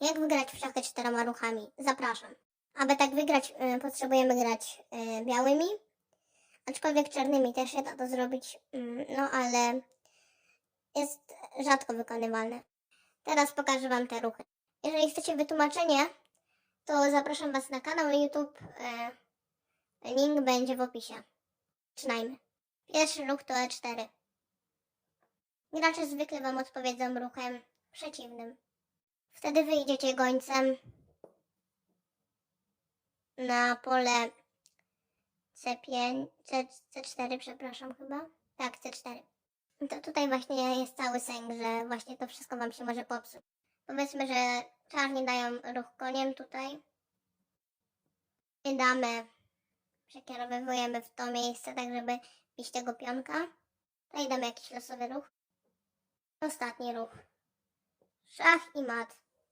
Jak wygrać w szachy czterema ruchami? Zapraszam. Aby tak wygrać, y, potrzebujemy grać y, białymi, aczkolwiek czarnymi też się da to zrobić, mm, no ale jest rzadko wykonywalne. Teraz pokażę Wam te ruchy. Jeżeli chcecie wytłumaczenie, to zapraszam Was na kanał YouTube. y, Link będzie w opisie. Zaczynajmy. Pierwszy ruch to E4. Gracze zwykle Wam odpowiedzą ruchem przeciwnym. Wtedy wyjdziecie gońcem na pole C5, C, C4, przepraszam chyba. Tak, C4. To tutaj właśnie jest cały sęk, że właśnie to wszystko Wam się może popsuć. Powiedzmy, że czarni dają ruch koniem tutaj. I damy, przekierowujemy w to miejsce, tak żeby bić tego pionka. Tutaj damy jakiś losowy ruch. Ostatni ruch. Szach i mat.